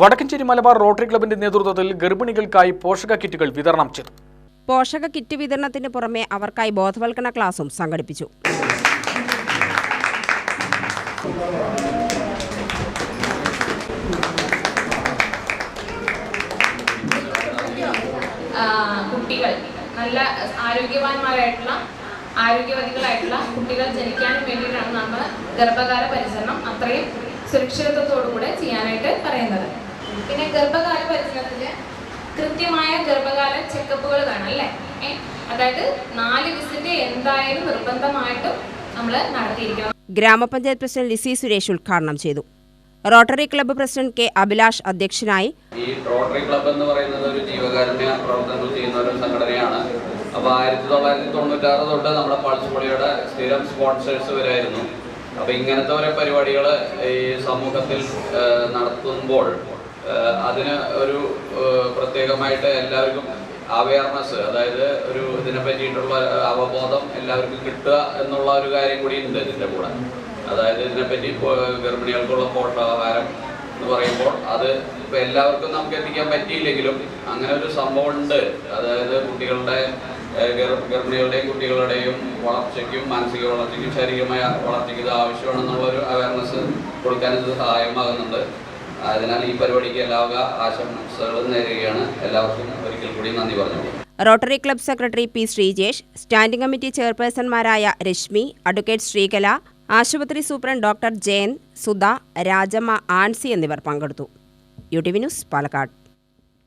Vadakkanchery Malabar rotary ക്ലബിന്റെ നേതൃത്വത്തിൽ ഗർഭിണികൾക്കായി പോഷക കിറ്റുകൾ വിതരണം ചെയ്തു. പോഷക കിറ്റ് വിതരണത്തിന് പുറമെ അവർക്കായി ബോധവൽക്കരണ ക്ലാസും സംഘടിപ്പിച്ചു. കുട്ടികൾ നല്ല ആരോഗ്യവാന്മാരായിട്ടുള്ള ആരോഗ്യവതികളായിട്ടുള്ള കുട്ടികൾ ജനിക്കാനും വേണ്ടിയിട്ടാണ് നമ്മൾ ഗർഭകാല പരിചരണം അത്രയും സുരക്ഷിതത്വത്തോടു കൂടെ ചെയ്യാനായിട്ട് പറയുന്നത്. പിന്നെ ഗർഭകാല പരിചരണത്തിന് കൃത്യമായ ഗർഭകാല ചെക്കപ്പുകൾ വേണം അല്ലേ? അതായത് നാല് വിസിറ്റ് എന്തായാലും നിർബന്ധമായിട്ടും നമ്മൾ നടത്തിയിരിക്കണം. ഗ്രാമപഞ്ചായത്ത് പ്രസിഡന്റ് ലിസി സുരേഷ് ഉദ്ഘാടനം ചെയ്തു. Rotary club president K Abhilash അധ്യക്ഷനായി ഈ റോട്ടറി ക്ലബ്ബ് എന്ന് പറയുന്നത് ഒരു ജീവകാരുണ്യ പ്രവർത്തനങ്ങൾ ചെയ്യുന്ന ഒരു സംഘടനയാണ്. അപ്പോൾ ആയിരത്തി തൊള്ളായിരത്തി തൊണ്ണൂറ്റാറ് തൊട്ട് നമ്മുടെ പൾസ് പൊളിയുടെ സ്ഥിരം സ്പോൺസേഴ്സ് വരായിരുന്നു അപ്പോൾ ഇങ്ങനത്തെ ഓരോ പരിപാടികൾ ഈ സമൂഹത്തിൽ നടത്തുമ്പോൾ അതിന് ഒരു പ്രത്യേകമായിട്ട് എല്ലാവർക്കും അവയർനെസ് അതായത് ഒരു ഇതിനെ പറ്റിയിട്ടുള്ള അവബോധം എല്ലാവർക്കും കിട്ടുക എന്നുള്ള ഒരു കാര്യം കൂടി ഉണ്ട് ഇതിന്റെ കൂടെ. അതായത് ഇതിനെപ്പറ്റി ഗർഭിണികൾക്കുള്ള പോഷകാഹാരം എന്ന് പറയുമ്പോൾ അത് ഇപ്പം എല്ലാവർക്കും നമുക്ക് എത്തിക്കാൻ പറ്റിയില്ലെങ്കിലും അങ്ങനെ ഒരു സംഭവം ഉണ്ട്. അതായത് കുട്ടികളുടെ ഗർഭിണികളുടെയും കുട്ടികളുടെയും വളർച്ചയ്ക്കും മാനസിക വളർച്ചയ്ക്കും ശാരീരികമായ വളർച്ചയ്ക്കും ഇത് ആവശ്യമാണെന്നുള്ള ഒരു അവയർനെസ് കൊടുക്കാൻ ഇത് സഹായമാകുന്നുണ്ട് അതിനാൽ ഈ പരിപാടിക്ക് എല്ലാവർക്കും ഒരിക്കൽ കൂടി നന്ദി Rotary club secretary P Sreejesh standing committee ചെയർപേഴ്സൺമാരായ Reshmi advocate Sreekala ആശുപത്രി സൂപ്രണ്ട് ഡോക്ടർ ജയൻ സുധ രാജമ്മ ആൻസി എന്നിവർ പങ്കെടുത്തു. U T V news Palakkad.